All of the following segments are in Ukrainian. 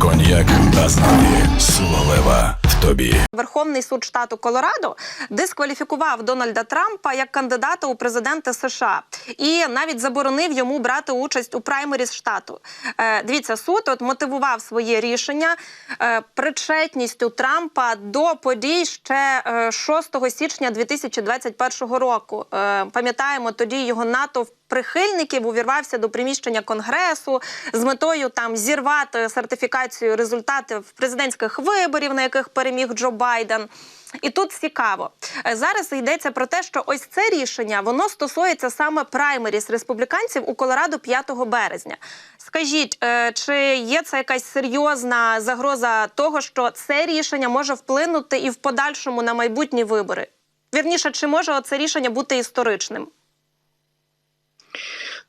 México. Азнаді. Сила лева в тобі. Верховний суд штату Колорадо дискваліфікував Дональда Трампа як кандидата у президенти США і навіть заборонив йому брати участь у праймеріз штату. Е, дивіться, суд от мотивував своє рішення е, причетністю Трампа до подій ще е, 6 січня 2021 року. Е, пам'ятаємо, тоді його натовп прихильників увірвався до приміщення конгресу з метою там зірвати сертифікацію результатів президентських виборів, на яких переміг Джо Байден. І тут цікаво зараз йдеться про те, що ось це рішення воно стосується саме праймеріс республіканців у Колорадо 5 березня. Скажіть, е, чи є це якась серйозна загроза того, що це рішення може вплинути і в подальшому на майбутні вибори? Вірніше, чи може це рішення бути історичним?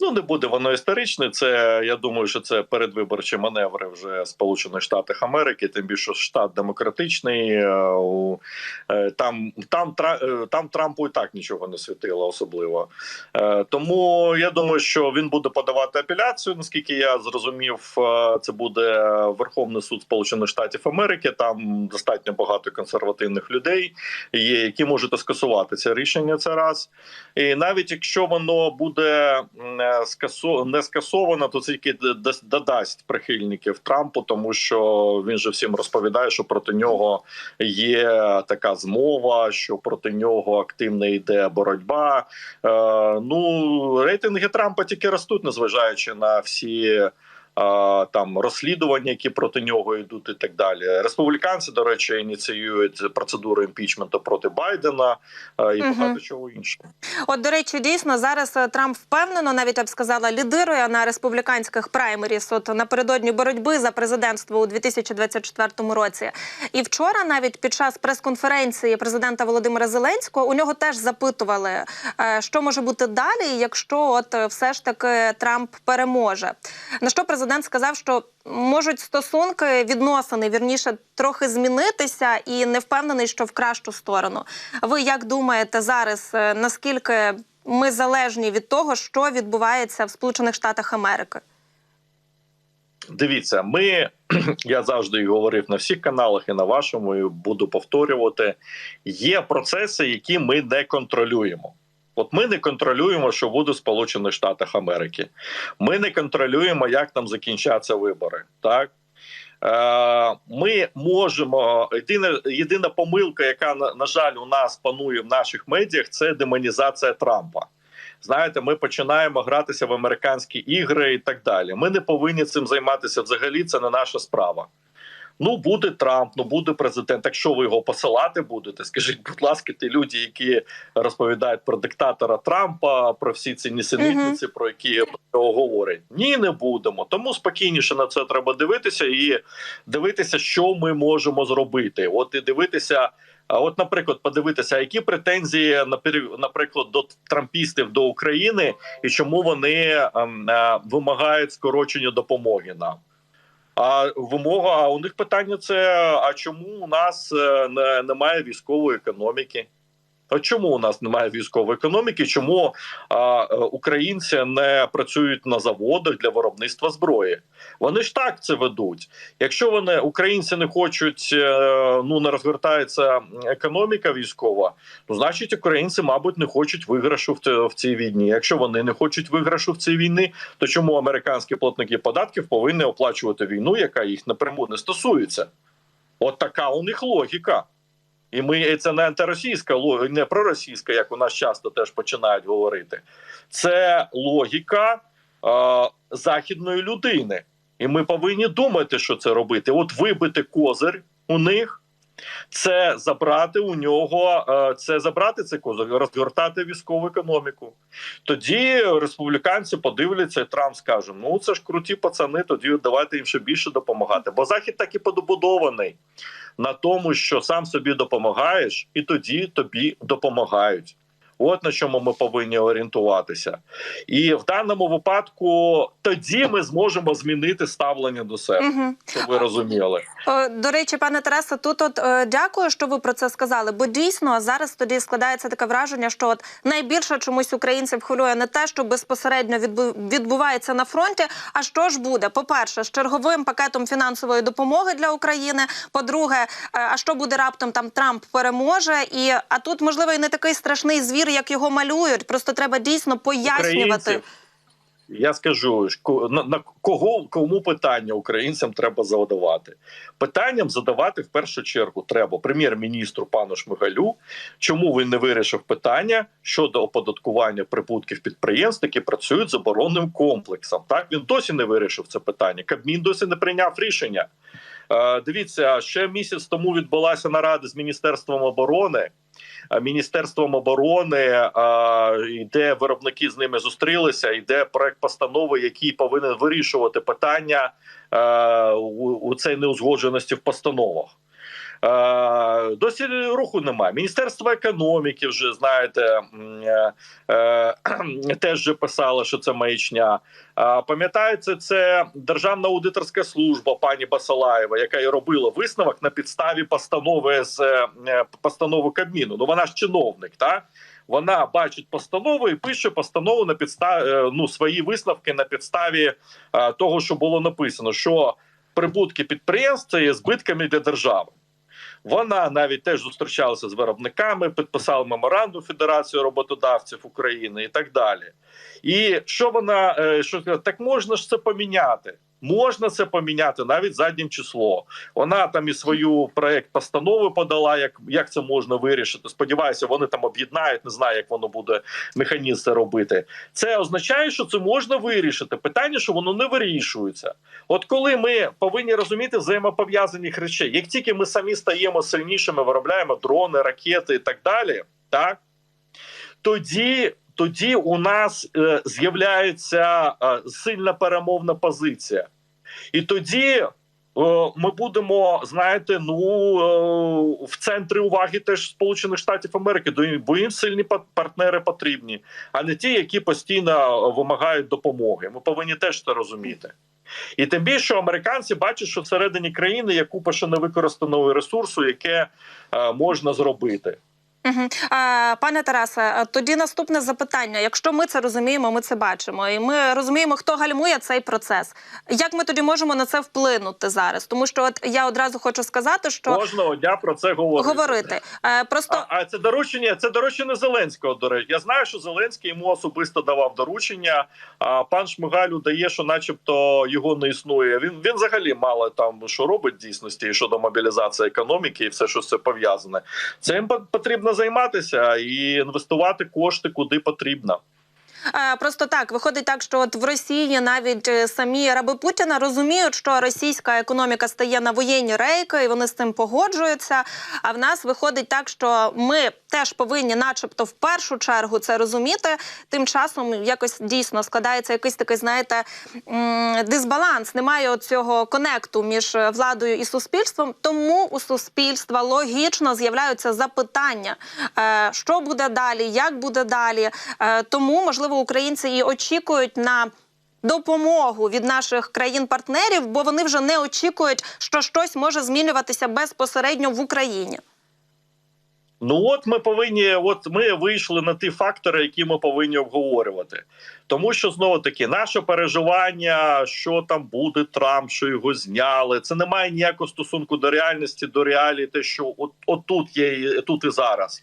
Ну не буде воно історичне. Це я думаю, що це передвиборчі маневри вже Сполучених Штатів Америки. Тим більше штат демократичний. е, е, Там там е, там Трампу і так нічого не світило особливо. Тому я думаю, що він буде подавати апеляцію. Наскільки я зрозумів, це буде Верховний суд Сполучених Штатів Америки. Там достатньо багато консервативних людей є, які можуть скасувати це рішення. Це раз. І навіть якщо воно буде м, е, скасо... не скасована, то це тільки додасть прихильників Трампу, тому що він же всім розповідає, що проти нього є така змова, що проти нього активно йде боротьба. Е, ну рейтинги Трампа тільки ростуть, незважаючи на всі. Там розслідування, які проти нього йдуть, і так далі. Республіканці, до речі, ініціюють процедуру імпічменту проти Байдена е, і Мгм. багато чого іншого. От, до речі, дійсно зараз е, Трамп впевнено, навіть я б сказала, лідирує на республіканських праймеріс. От напередодні боротьби за президентство у 2024 році. І вчора, навіть під час прес-конференції президента Володимира Зеленського, у нього теж запитували, е, що може бути далі, якщо от все ж таки Трамп переможе. На що президент сказав, що можуть стосунки відносини вірніше трохи змінитися, і не впевнений, що в кращу сторону. Ви як думаєте зараз, е, наскільки ми залежні від того, що відбувається в Сполучених Штатах Америки? Дивіться, ми я завжди говорив на всіх каналах, і на вашому, і буду повторювати. Є процеси, які ми не контролюємо. От ми не контролюємо, що буде в Сполучених Штатах Америки. Ми не контролюємо, як там закінчаться вибори. Так Е, ми можемо єдина, єдина помилка, яка на, жаль у нас панує в наших медіях, це демонізація Трампа. Знаєте, ми починаємо гратися в американські ігри і так далі. Ми не повинні цим займатися взагалі. Це не наша справа. Ну, буде Трамп, ну буде президент. Так що ви його посилати будете? Скажіть, будь ласка, ті люди, які розповідають про диктатора Трампа, про всі ці нісенітниці, про які говорять. Ні, не будемо. Тому спокійніше на це треба дивитися і дивитися, що ми можемо зробити. От і дивитися. А от, наприклад, подивитися, які претензії наприклад, до трампістів до України, і чому вони ем, е, вимагають скорочення допомоги нам. А вимога, а у них питання це: а чому у нас е, не, немає військової економіки? А чому у нас немає військової економіки? Чому а, е, українці не працюють на заводах для виробництва зброї? Вони ж так це ведуть. Якщо вони українці не хочуть, е, ну не розгортається економіка військова, ну значить українці, мабуть, не хочуть виграшу в, цій війні. Якщо вони не хочуть виграшу в цій війні, то чому американські платники податків повинні оплачувати війну, яка їх напряму не стосується? От така у них логіка. І ми і це не антиросійська логіка, не проросійська, як у нас часто теж починають говорити. Це логіка е, західної людини. І ми повинні думати, що це робити. От вибити козир у них. Це забрати у нього, е, це забрати цей козир, розгортати військову економіку. Тоді республіканці подивляться, і Трамп скаже: ну це ж круті пацани, тоді давайте їм ще більше допомагати. Бо захід так і побудований на тому, що сам собі допомагаєш, і тоді тобі допомагають. От на чому ми повинні орієнтуватися, і в даному випадку тоді ми зможемо змінити ставлення до себе, Угу. щоб ви розуміли. До речі, пане Тарасе, тут от е, дякую, що ви про це сказали. Бо дійсно зараз тоді складається таке враження, що от найбільше чомусь українців хвилює не те, що безпосередньо відбу- відбувається на фронті. А що ж буде? По перше, з черговим пакетом фінансової допомоги для України. По-друге, е, а що буде раптом там Трамп переможе? І а тут можливо і не такий страшний звір, як його малюють. Просто треба дійсно пояснювати. Українців, Я скажу, на кого кому питання українцям треба задавати? Питанням задавати в першу чергу треба прем'єр-міністру пану Шмигалю. Чому він не вирішив питання щодо оподаткування прибутків підприємств, які працюють з оборонним комплексом? Так він досі не вирішив це питання. Кабмін досі не прийняв рішення. Е, дивіться, ще місяць тому відбулася нарада з міністерством оборони. Е, Міністерством оборони, йде, де виробники з ними зустрілися, йде проект постанови, який повинен вирішувати питання е, у, цій неузгодженості в постановах. Е, Досі руху немає. Міністерство економіки вже знаєте, е, е, теж вже писало, що це маячня. А, Пам'ятаєте, це Державна аудиторська служба пані Басалаєва, яка і робила висновок на підставі постанови з постанови Кабміну. Ну вона ж чиновник, так? Вона бачить постанову і пише постанову на підставі ну свої висновки на підставі того, що було написано, що прибутки підприємств є збитками для держави. Вона навіть теж зустрічалася з виробниками, підписала меморандум Федерації роботодавців України і так далі. І що вона е, що так можна ж це поміняти? Можна це поміняти навіть заднім число. Вона там і свою проект постанови подала, як, як це можна вирішити. Сподіваюся, вони там об'єднають. Не знаю, як воно буде механізм це робити. Це означає, що це можна вирішити. Питання, що воно не вирішується. От коли ми повинні розуміти взаємопов'язаних речей, як тільки ми самі стаємо сильнішими, виробляємо дрони, ракети і так далі, так тоді. Тоді у нас е, з'являється е, сильна перемовна позиція, і тоді е, ми будемо, знаєте, ну е, в центрі уваги теж Сполучених Штатів Америки, бо їм сильні партнери потрібні, а не ті, які постійно вимагають допомоги. Ми повинні теж це розуміти. І тим більше американці бачать, що всередині країни є купа ще невикористаного ресурсу, яке е, можна зробити. Угу. А, пане Тарасе, тоді наступне запитання. Якщо ми це розуміємо, ми це бачимо, і ми розуміємо, хто гальмує цей процес. Як ми тоді можемо на це вплинути зараз? Тому що от я одразу хочу сказати, що Кожного дня про це говорити. говорити е, просто А, а це доручення, це доручення Зеленського. До речі, я знаю, що Зеленський йому особисто давав доручення. А пан Шмигалю дає, що, начебто, його не існує. Він він взагалі мало там що робить в дійсності щодо мобілізації економіки і все, що це пов'язане. Цим по- потрібно займатися і інвестувати кошти куди потрібно. Просто так виходить так, що от в Росії навіть е, самі раби Путіна розуміють, що російська економіка стає на воєнні рейки, і вони з цим погоджуються. А в нас виходить так, що ми теж повинні, начебто, в першу чергу це розуміти. Тим часом якось дійсно складається якийсь такий, знаєте, дисбаланс. Немає цього конекту між владою і суспільством. Тому у суспільства логічно з'являються запитання, е, що буде далі, як буде далі. Е, Тому можливо українці і очікують на. Допомогу від наших країн-партнерів, бо вони вже не очікують, що щось може змінюватися безпосередньо в Україні. Ну от ми повинні, от ми вийшли на ті фактори, які ми повинні обговорювати. Тому що знову таки наше переживання, що там буде Трамп, що його зняли, це не має ніякого стосунку до реальності, до реалії, те, що от, от тут є тут і зараз.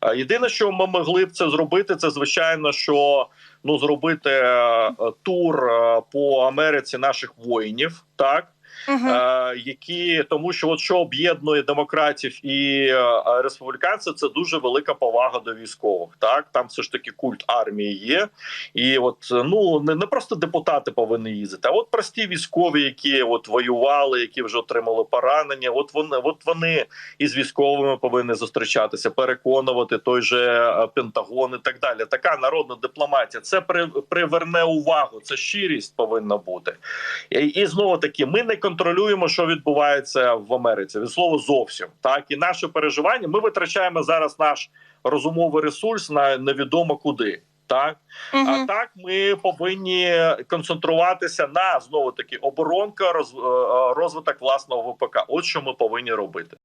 А Єдине, що ми могли б це зробити, це звичайно, що ну зробити е, тур е, по Америці наших воїнів, так. Е, які тому, що от що об'єднує демократів і е, республіканців, це дуже велика повага до військових. Так там все ж таки культ армії є, і от ну не, не просто депутати повинні їздити, а от прості військові, які от воювали, які вже отримали поранення. От вони, от вони із військовими повинні зустрічатися, переконувати той же е, Пентагон і так далі. Така народна дипломатія. Це при, приверне увагу, це щирість повинна бути. І, і знову таки, ми не контролюємо, що відбувається в Америці. Від слова зовсім так. І наше переживання. Ми витрачаємо зараз наш розумовий ресурс на невідомо куди. Так, а так ми повинні концентруватися на знову таки оборонка, е, розвиток власного ВПК. От що ми повинні робити.